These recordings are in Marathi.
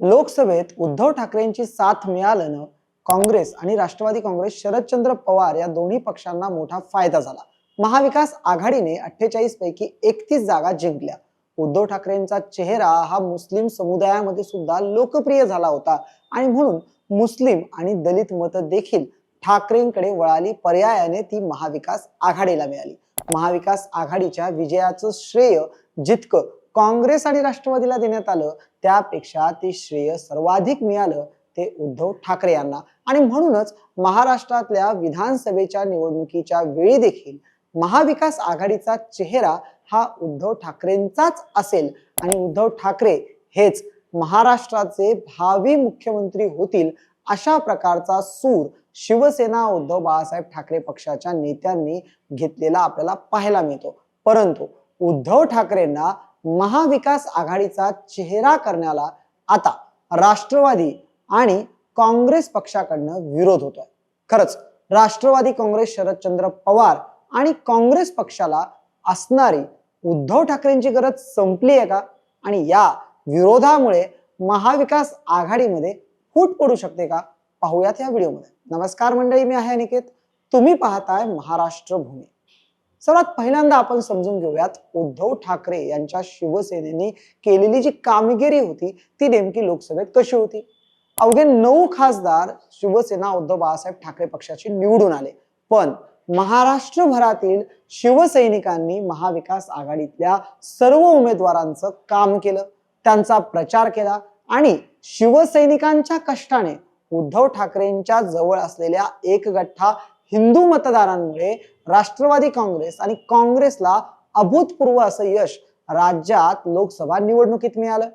लोकसभेत उद्धव ठाकरेंची साथ मिळाल्यानं काँग्रेस आणि राष्ट्रवादी काँग्रेस शरदचंद्र पवार या दोन्ही पक्षांना मोठा फायदा झाला. महाविकास आघाडीने अठ्ठेचाळीस पैकी एकतीस जागा जिंकल्या. उद्धव ठाकरेंचा चेहरा हा मुस्लिम समुदायामध्ये सुद्धा लोकप्रिय झाला होता आणि म्हणून मुस्लिम आणि दलित मतं देखील ठाकरेंकडे वळाली. पर्यायाने ती महाविकास आघाडीला मिळाली. महाविकास आघाडीच्या विजयाचं श्रेय जितकं काँग्रेस आणि राष्ट्रवादीला देण्यात आलं त्यापेक्षा ते श्रेय सर्वाधिक मिळालं ते उद्धव ठाकरे यांना. आणि म्हणूनच महाराष्ट्रातल्या विधानसभेच्या निवडणुकीच्या वेळी देखील महाविकास आघाडीचा चेहरा हा उद्धव ठाकरेंचाच असेल. आणि उद्धव ठाकरे हेच महाराष्ट्राचे भावी मुख्यमंत्री होतील अशा प्रकारचा सूर शिवसेना उद्धव बाळासाहेब ठाकरे पक्षाच्या नेत्यांनी घेतलेला आपल्याला पाहायला मिळतो. परंतु उद्धव ठाकरेंना महाविकास आघाडीचा चेहरा करण्याला आता राष्ट्रवादी आणि काँग्रेस पक्षाकडनं विरोध होतोय. खरंच राष्ट्रवादी काँग्रेस शरदचंद्र पवार आणि काँग्रेस पक्षाला असणारी उद्धव ठाकरेंची गरज संपली आहे का? आणि या विरोधामुळे महाविकास आघाडीमध्ये फूट पडू शकते का? पाहूयात या व्हिडिओमध्ये. नमस्कार मंडळी मी आहे अनिकेत. तुम्ही पाहताय महाराष्ट्र भूमी. सर्वात पहिल्यांदा आपण समजून घेऊयात उद्धव ठाकरे यांच्या शिवसेनेने केलेली जी कामगिरी होती ती नेमकी लोकसभेत कशी होती? अवघे नऊ खासदार शिवसेना उद्धव बाळासाहेब ठाकरे पक्षाची निवडून आले. पण महाराष्ट्रभरातील शिवसैनिकांनी महाविकास आघाडीतल्या सर्व उमेदवारांचं काम केलं त्यांचा प्रचार केला आणि शिवसैनिकांच्या कष्टाने उद्धव ठाकरेंच्या जवळ असलेल्या एक गठ्ठा हिंदू मतदारांमुळे राष्ट्रवादी काँग्रेस आणि काँग्रेसला अभूतपूर्व असं यश राज्यात लोकसभा निवडणुकीत मिळालं.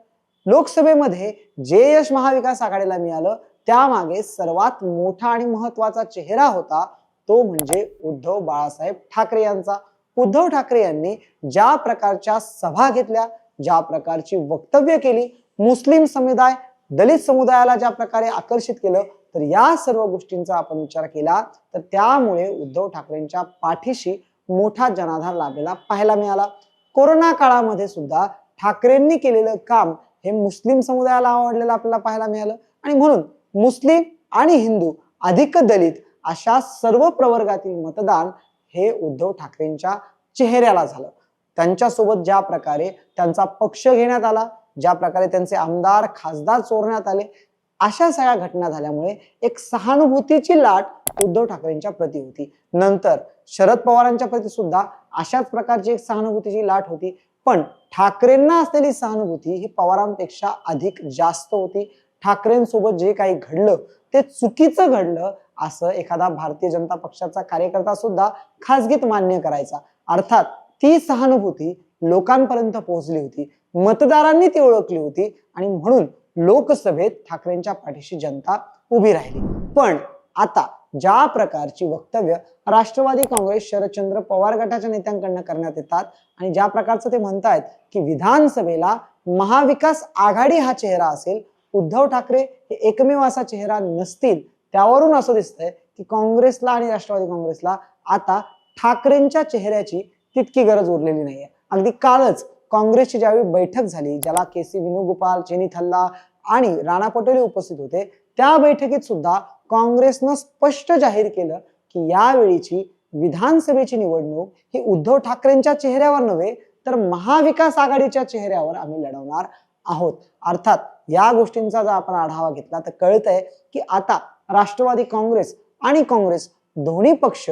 लोकसभेमध्ये जे यश महाविकास आघाडीला मिळालं त्यामागे सर्वात मोठा आणि महत्त्वाचा चेहरा होता तो म्हणजे उद्धव बाळासाहेब ठाकरे यांचा. उद्धव ठाकरे यांनी ज्या प्रकारच्या सभा घेतल्या ज्या प्रकारची वक्तव्य केली मुस्लिम समुदाय दलित समुदायाला ज्या प्रकारे आकर्षित केलं तर या सर्व गोष्टींचा आपण विचार केला तर त्यामुळे उद्धव ठाकरेंच्या पाठीशी मोठा जनाधार लाभलेला पाहायला मिळाला. कोरोना काळामध्ये सुद्धा ठाकरेंनी केलेलं काम हे मुस्लिम समुदायाला आवडलेलं आपल्याला पाहायला मिळालं. आणि म्हणून मुस्लिम आणि हिंदू अधिक दलित अशा सर्व प्रवर्गातील मतदान हे उद्धव ठाकरेंच्या चेहऱ्याला झालं. त्यांच्यासोबत ज्या प्रकारे त्यांचा पक्ष घेण्यात आला ज्या प्रकारे त्यांचे आमदार खासदार चोरण्यात आले अशा सगळ्या घटना झाल्यामुळे एक सहानुभूतीची लाट उद्धव ठाकरेंच्या प्रती होती. नंतर शरद पवारांच्या प्रती सुद्धा अशाच प्रकारची एक सहानुभूतीची लाट होती. पण ठाकरेंना असलेली सहानुभूती ही पवारांपेक्षा अधिक जास्त होती. ठाकरेंसोबत जे काही घडलं ते चुकीचं घडलं असं एखादा भारतीय जनता पक्षाचा कार्यकर्ता सुद्धा खासगीत मान्य करायचा. अर्थात ती सहानुभूती लोकांपर्यंत पोहोचली होती. मतदारांनी ती ओळखली होती आणि म्हणून लोकसभेत ठाकरेंच्या पाठीशी जनता उभी राहिली. पण आता ज्या प्रकारची वक्तव्य राष्ट्रवादी काँग्रेस शरदचंद्र पवार गटाच्या नेत्यांकडनं करण्यात येतात आणि ज्या प्रकारचं ते म्हणतायत की विधानसभेला महाविकास आघाडी हा चेहरा असेल उद्धव ठाकरे हे एकमेव असा चेहरा नसतील त्यावरून असं दिसतंय की काँग्रेसला आणि राष्ट्रवादी काँग्रेसला आता ठाकरेंच्या चेहऱ्याची तितकी गरज उरलेली नाहीये. अगदी कालच काँग्रेसची ज्यावेळी बैठक झाली ज्याला के सी वेणुगोपाल चेनी थल्ला आणि राणा पटोले उपस्थित होते त्या बैठकीत सुद्धा काँग्रेसनं स्पष्ट जाहीर केलं की यावेळीची विधानसभेची निवडणूक ही उद्धव ठाकरेंच्या चेहऱ्यावर नव्हे तर महाविकास आघाडीच्या चेहऱ्यावर आम्ही लढवणार आहोत. अर्थात या गोष्टींचा जर आपण आढावा घेतला तर कळतंय की आता राष्ट्रवादी काँग्रेस आणि काँग्रेस दोन्ही पक्ष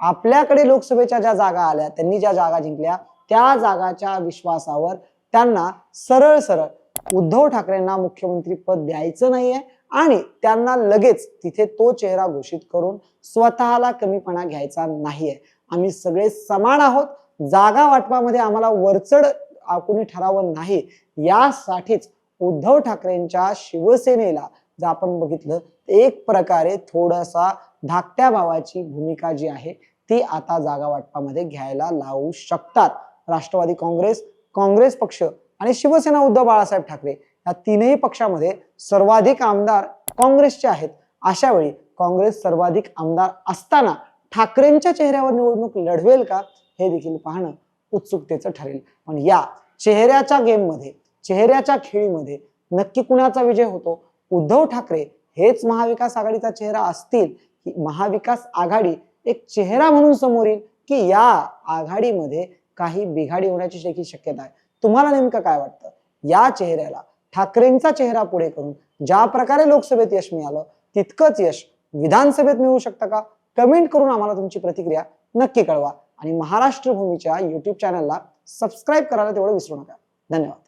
आपल्याकडे लोकसभेच्या ज्या जागा आल्या त्यांनी ज्या जागा जिंकल्या त्या जागाच्या विश्वासावर त्यांना सरळ सरळ उद्धव ठाकरेंना मुख्यमंत्री पद द्यायचं नाहीये आणि त्यांना लगेच तिथे तो चेहरा घोषित करून स्वतःला कमीपणा घ्यायचा नाहीये. आम्ही सगळे समान आहोत. जागा वाटपामध्ये आम्हाला वरचढ आ, कोणी ठरावं नाही. यासाठीच उद्धव ठाकरेंच्या शिवसेनेला जर आपण बघितलं एक प्रकारे थोडासा धाकट्या भावाची भूमिका जी आहे ती आता जागा वाटपामध्ये घ्यायला लावू शकतात. राष्ट्रवादी काँग्रेस काँग्रेस पक्ष आणि शिवसेना उद्धव बाळासाहेब ठाकरे या तीनही पक्षामध्ये सर्वाधिक आमदार काँग्रेसचे आहेत. अशा वेळी काँग्रेस सर्वाधिक आमदार असताना ठाकरेंच्या चेहऱ्यावर निवडणूक लढवेल का? हे देखील पाहणं उत्सुकतेचं ठरेल. पण या चेहऱ्याच्या गेममध्ये चेहऱ्याच्या खेळीमध्ये नक्की कुणाचा विजय होतो? उद्धव ठाकरे हेच महाविकास आघाडीचा चेहरा असतील की महाविकास आघाडी एक चेहरा म्हणून समोर येईल की या आघाडीमध्ये काही बिघाडी होण्याची देखील शक्यता आहे. तुम्हाला नेमकं काय वाटतं? या चेहऱ्याला ठाकरेंचा चेहरा पुढे करून ज्या प्रकारे लोकसभेत यश मिळालं तितकंच यश विधानसभेत मिळू शकतं का? कमेंट करून आम्हाला तुमची प्रतिक्रिया नक्की कळवा. आणि महाराष्ट्र भूमीच्या युट्यूब चॅनलला सबस्क्राईब करायला तेवढं विसरू नका. धन्यवाद.